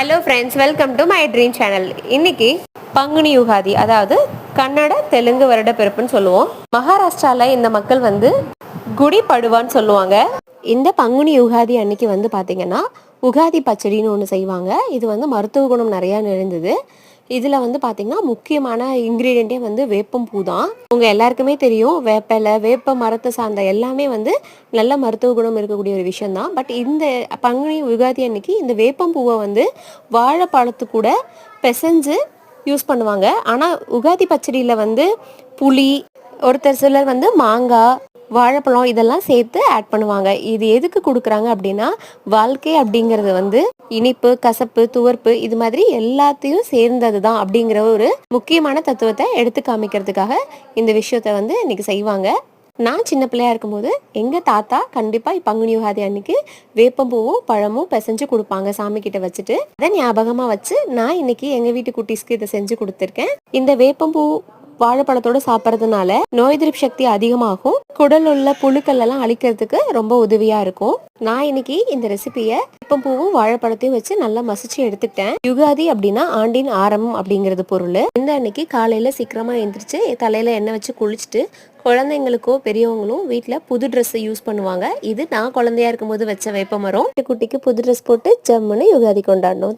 Hello friends welcome to my dream channel இன்னைக்கு பங்குனி யுகாதி அதாவது கன்னட தெலுங்கு வருட பிறப்புன்னு சொல்லுவோம். மகாராஷ்டிராவில் இந்த மக்கள் வந்து குடி படுவான்னு சொல்லுவாங்க. இந்த பங்குனி யுகாதி அன்னைக்கு வந்து பார்த்தீங்கன்னா உகாதி பச்சடின்னு ஒன்று செய்வாங்க. இது வந்து மருத்துவ குணம் நிறையா நிறைந்தது. இதில் வந்து பார்த்தீங்கன்னா முக்கியமான இன்க்ரீடியண்ட்டே வந்து வேப்பம் பூ தான் உங்கள் எல்லாருக்குமே தெரியும் வேப்பிலை வேப்ப மரத்தை சார்ந்த எல்லாமே வந்து நல்ல மருத்துவ குணம் இருக்கக்கூடிய ஒரு விஷயம் தான் பட் இந்த பங்குனி யுகாதி அன்னைக்கு இந்த வேப்பம் பூவை வந்து வாழைப்பழத்து கூட பிசைஞ்சு யூஸ் பண்ணுவாங்க. ஆனால் உகாதி பச்சடியில் வந்து புளி ஒருத்தர் சிலர் வந்து மாங்காய் வாழைப்பழம் இதெல்லாம் சேர்த்து ஆட் பண்ணுவாங்க. இது எதுக்கு கொடுக்குறாங்க அப்படின்னா வாழ்க்கை அப்படிங்கிறது வந்து இனிப்பு கசப்பு துவர்ப்பு இது மாதிரி எல்லாத்தையும் சேர்ந்தது தான் அப்படிங்கிற ஒரு முக்கியமான தத்துவத்தை எடுத்து காமிக்கிறதுக்காக இந்த விஷயத்த வந்து இன்னைக்கு செய்வாங்க. நான் சின்ன பிள்ளையா இருக்கும்போது எங்கள் தாத்தா கண்டிப்பாக பங்குனி யுகாதி அன்னைக்கு வேப்பம்பூவும் பழமும் பிசைஞ்சு கொடுப்பாங்க சாமி கிட்ட வச்சுட்டு. அதை ஞாபகமாக வச்சு நான் இன்னைக்கு எங்கள் வீட்டு குட்டீஸ்க்கு இதை செஞ்சு கொடுத்துருக்கேன். இந்த வேப்பம்பூ வாழைப்பழத்தோட சாப்பிட்றதுனால நோய் எதிர்ப்பு சக்தி அதிகமாகும். குடல் உள்ள புழுக்கள் எல்லாம் அழிக்கிறதுக்கு ரொம்ப உதவியா இருக்கும். நான் இன்னைக்கு இந்த ரெசிபியை வேப்பம்பூவும் வாழைப்பழத்தையும் வச்சு நல்லா மசிச்சு எடுத்துக்கிட்டேன். யுகாதி அப்படின்னா ஆண்டின் ஆரம்பம் அப்படிங்கிறது பொருள். இந்த அன்னைக்கு காலையில சீக்கிரமா எந்திரிச்சு தலையில எண்ணெய் வச்சு குளிச்சுட்டு குழந்தைங்களுக்கோ பெரியவங்களும் வீட்டில் புது ட்ரெஸ் யூஸ் பண்ணுவாங்க. இது நான் குழந்தையா இருக்கும்போது வச்ச வேப்பமரம். குட்டிக்கு புது ட்ரெஸ் போட்டு ஜம்முன்னு யுகாதி கொண்டாடணும்.